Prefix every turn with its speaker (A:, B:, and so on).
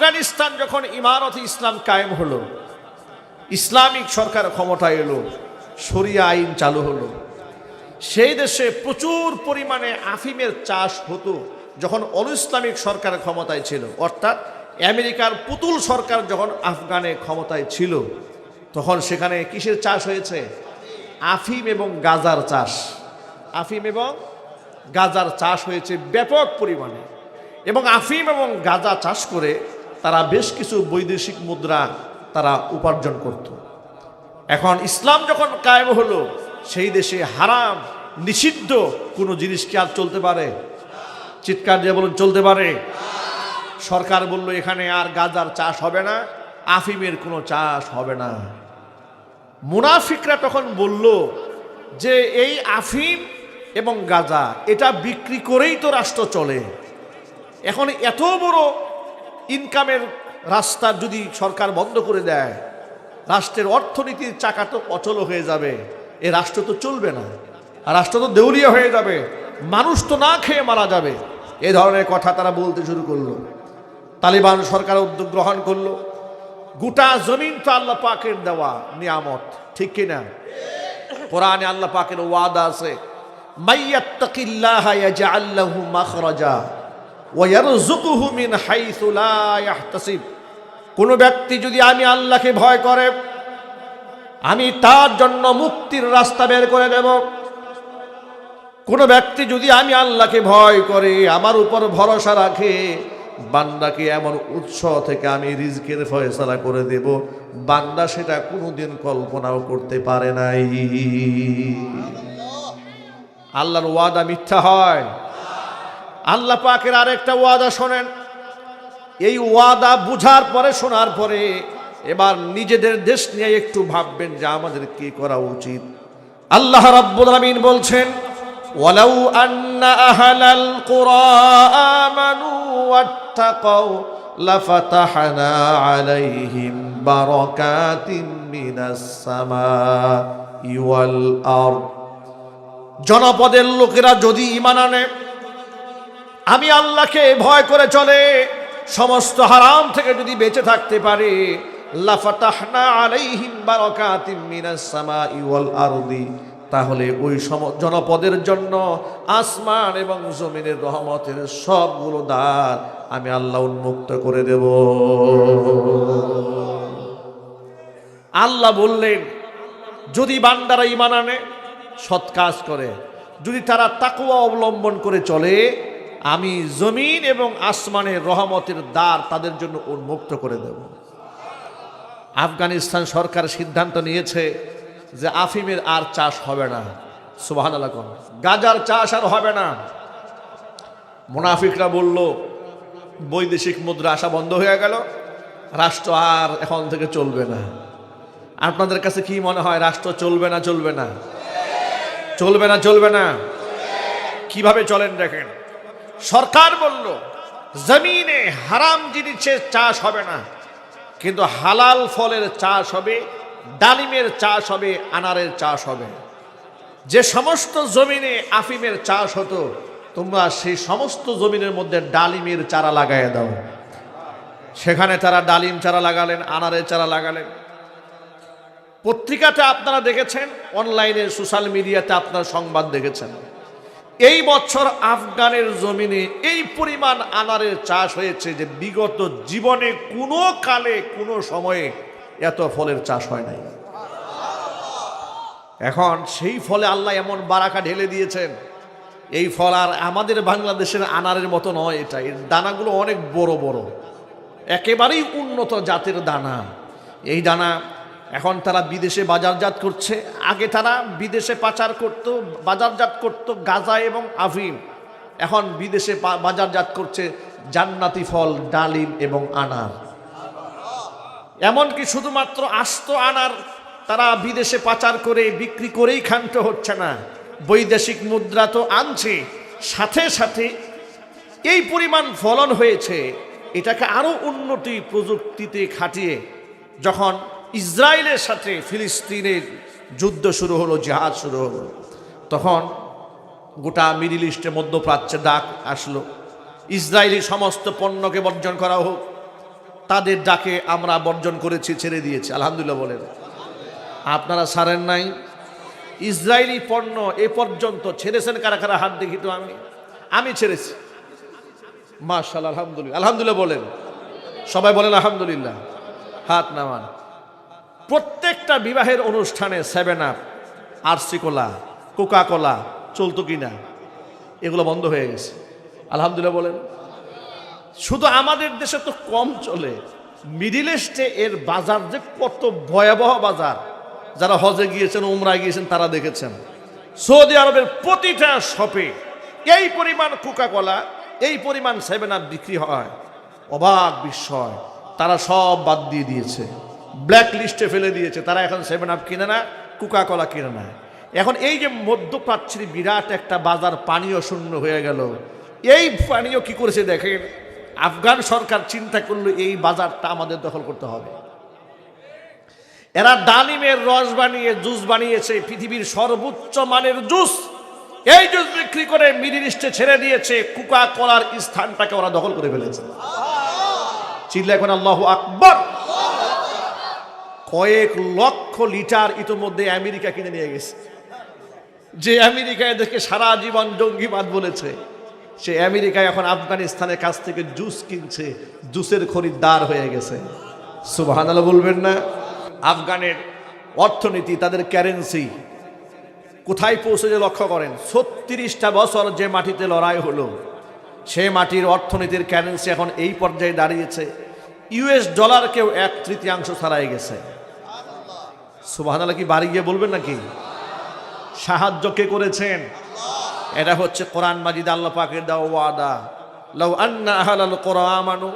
A: আফগানিস্তান যখন ইমারত ইসলাম কায়েম হলো, ইসলামিক সরকার ক্ষমতায় এলো, শরিয়া আইন চালু হলো। সেই দেশে প্রচুর পরিমাণে আফিমের চাষ হতো যখন অল ইসলামিক সরকার ক্ষমতায় ছিল। অর্থাৎ আমেরিকার পুতুল সরকার যখন আফগানে ক্ষমতায় ছিল, তখন সেখানে কিসের চাষ হয়েছে? আফিম এবং গাজার চাষ। আফিম এবং গাজার চাষ হয়েছে ব্যাপক পরিমাণে। এবং আফিম এবং গাজা চাষ করে তারা বেশ কিছু বৈদেশিক মুদ্রা তারা উপার্জন করত। এখন ইসলাম যখন কায়েম হলো, সেই দেশে হারাম, নিষিদ্ধ কোনো জিনিস কি আর চলতে পারে? চিৎকার দিয়ে বলুন, চলতে পারে। সরকার বলল, এখানে আর গাজার চাষ হবে না, আফিমের কোনো চাষ হবে না। মুনাফিকরা তখন বলল যে, এই আফিম এবং গাজা, এটা বিক্রি করেই তো রাষ্ট্র চলে। এখন এত বড় ইনকামের রাস্তা যদি সরকার বন্ধ করে দেয়, রাষ্ট্রের অর্থনীতির চাকা তো অচল হয়ে যাবে, এ রাষ্ট্র তো চলবে না, আর রাষ্ট্র তো দেউলিয়া হয়ে যাবে, মানুষ তো না খেয়ে মারা যাবে। এ ধরনের কথা তারা বলতে শুরু করল। তালিবান সরকার উদ্যোগ গ্রহণ করল। গোটা জমিন তো আল্লাহ পাকের দেওয়া নিয়ামত, ঠিক কিনা? কোরআনে আল্লাহ পাকের ওয়াদা আছে, মাইয়াত্তাকিল্লাহ ইয়াজআল লাহু মাখরাজা। মিন কোন ব্যক্তি যদি আমি আল্লাহকে ভয় করে, আমি তার জন্য মুক্তির রাস্তা বের করে দেব। কোন ব্যক্তি যদি আমি আল্লাহকে ভয় করে, আমার উপর ভরসা রাখে, বান্দাকে এমন উৎস থেকে আমি রিজকের ফয়সালা করে দেব। বান্দা সেটা কোনোদিন কল্পনাও করতে পারে নাই। আল্লাহর ওয়াদা মিথ্যা হয়। আল্লাহ পাকের আরেকটা ওয়াদা শোনেন। এই ওয়াদা বুঝার পরে, শোনার পরে এবার নিজেদের দেশ নিয়ে একটু ভাববেন যে আমাদের কি করা উচিত। আল্লাহ রাব্বুল আলামিন বলছেন, ওয়ালাউ আন্না আহলাল কুরা আমানু ওয়াত্তাকাউ লাফাতাহনা আলাইহিম বারাকাতিন মিনাস সামাই ওয়াল আরদ। জনপদের লোকেরা যদি ঈমান আনে আমি আল্লাহকে ভয় করে চলে। সমস্ত হারাম থেকে যদি বেঁচে থাকতে পারে তাহলে ওই সম, জনপদের জন্য আসমান এবং জমিনের রহমতের সবগুলো দ্বার আমি আল্লাহ উন্মুক্ত করে দেব। আল্লাহ বললেন, যদি বান্দারা ইমান আনে, সৎ কাজ করে। যদি তারা তাকুয়া অবলম্বন করে চলে আমি জমিন এবং আসমানের রহমতের দ্বার তাদের জন্য উন্মুক্ত করে দেব। আফগানিস্তান সরকার সিদ্ধান্ত নিয়েছে যে আফিমের আর চাষ হবে না। সুবাহান আল্লাহ কোন। গাজার চাষ আর হবে না। মুনাফিকরা বলল, বৈদেশিক মুদ্রা আসা বন্ধ হয়ে গেল। রাষ্ট্র আর এখন থেকে চলবে না। আপনাদের কাছে কি মনে হয়, রাষ্ট্র চলবে না চলবে না? চলবে না চলবে না। কীভাবে চলেন দেখেন। সরকার বলল, জমিনে হারাম জিনিসের চাষ হবে না, কিন্তু হালাল ফলের চাষ হবে, ডালিমের চাষ হবে, আনারের চাষ হবে। যে সমস্ত জমিনে আফিমের চাষ হতো, তোমরা সেই সমস্ত জমিনের মধ্যে ডালিমের চারা লাগাইয়া দাও। সেখানে তারা ডালিম চারা লাগালেন, আনারের চারা লাগালেন। পত্রিকাতে আপনারা দেখেছেন, অনলাইনে সোশ্যাল মিডিয়াতে আপনারা সংবাদ দেখেছেন। এই বছর আফগানের জমিনে এই পরিমাণ আনারের চাষ হয়েছে যে বিগত জীবনে কোনো কালে, কোনো সময়ে এত ফলের চাষ হয় নাই। এখন সেই ফলে আল্লাহ এমন বারাকা ঢেলে দিয়েছেন। এই ফল আর আমাদের বাংলাদেশের আনারের মতো নয় এটা। এর দানাগুলো অনেক বড় বড়। একেবারেই উন্নত জাতের দানা। এই দানা এখন তারা বিদেশে বাজারজাত করছে। আগে তারা বিদেশে পাচার করত, বাজারজাত করত গাজা এবং আফিম। এখন বিদেশে বাজারজাত করছে জান্নাতি ফল, ডালিম এবং আনার। এমনকি শুধুমাত্র আস্ত আনার তারা বিদেশে পাচার করে, বিক্রি করেই ক্ষান্ত হচ্ছে না। বৈদেশিক মুদ্রা তো আনছে। সাথে সাথে এই পরিমাণ ফলন হয়েছে, এটাকে আরও উন্নতি প্রযুক্তিতে খাটিয়ে, যখন ইসরায়েলের সাথে ফিলিস্তিনের যুদ্ধ শুরু হলো জাহাজ শুরু হলো। তখন গোটা মিডিল ইস্টে মধ্যপ্রাচ্যে ডাক আসলো, ইসরায়েলি সমস্ত পণ্যকে বর্জন করা হোক, তাদের ডাকে আমরা বর্জন করেছি, ছেড়ে দিয়েছি, আলহামদুলিল্লাহ বলেন। আপনারা সারেন নাই? ইসরায়েলি পণ্য এ পর্যন্ত ছেড়েছেন কারা কারা? হাত দেখি তো আমি। আমি ছেড়েছি। মার্শাল আলহামদুলিল্লাহ আলহামদুলিল্লাহ বলেন। সবাই বলেন আলহামদুলিল্লাহ। হাত নামান। প্রত্যেকটা বিবাহের অনুষ্ঠানে seven up RC cola, coca cola, চলতো কিনা, এগুলো বন্ধ হয়ে গেছে। আলহামদুলিল্লাহ বলেন। শুধু আমাদের দেশে তো কম চলে। মিডিল ইস্টে এর বাজার যে কত ভয়াবহ বাজার, যারা হজে গিয়েছেন, উমরায় গিয়েছেন, তারা দেখেছেন। সৌদি আরবের প্রতিটা শপে এই পরিমাণ কোকা কোলা, এই পরিমাণ সেভেন আপ বিক্রি হয়। অবাক বিস্ময়, তারা সব বাদ দিয়ে দিয়েছে। ব্ল্যাক লিস্টে ফেলে দিয়েছে। তারা এখন সেভেন আপ কিনে না কোকা কলা কিনে না। এখন এই যে মধ্যপ্রাচ্যের বিরাট একটা বাজার পানীয় শূন্য হয়ে গেল। এই পানীয় কি করেছে দেখেন? আফগান সরকার চিন্তা করল এই বাজারটা আমাদের দখল করতে হবে। এরা ডালিমের রস বানিয়ে, জুস বানিয়েছে, পৃথিবীর সর্বোচ্চ মানের জুস। এই জুস বিক্রি করে মিডিল ইস্টে ছেড়ে দিয়েছে। কুকা কলার স্থানটাকে ওরা দখল করে ফেলেছে। চিল্লা এখন আল্লাহ আকবর। কয়েক লক্ষ লিটার ইতোমধ্যে আমেরিকা কিনে নিয়ে গেছে। যে আমেরিকায় দেখে সারা জীবন জঙ্গিবাদ বলেছে, সে আমেরিকায় এখন আফগানিস্তানের কাছ থেকে জুস কিনছে, জুসের খরিদ্দার হয়ে গেছে। সুবাহান বলবেন না? আফগানের অর্থনীতি, তাদের কারেন্সি কোথায় পৌঁছে যে লক্ষ্য করেন? ছত্রিশটা বছর যে মাটিতে লড়াই হলো, সে মাটির অর্থনীতির কারেন্সি এখন এই পর্যায়ে দাঁড়িয়েছে। ইউএস ডলারকেও এক তৃতীয়াংশ ছাড়াই গেছে। সুবাহান কি বাড়ি গিয়ে বলবেন নাকি? সাহায্য কে করেছেন? এটা হচ্ছে কোরআন মাজিদ আল্লাহ পাকের দাও ওয়াদা। লাউ আন্না আহলাল কোরআন আমানু।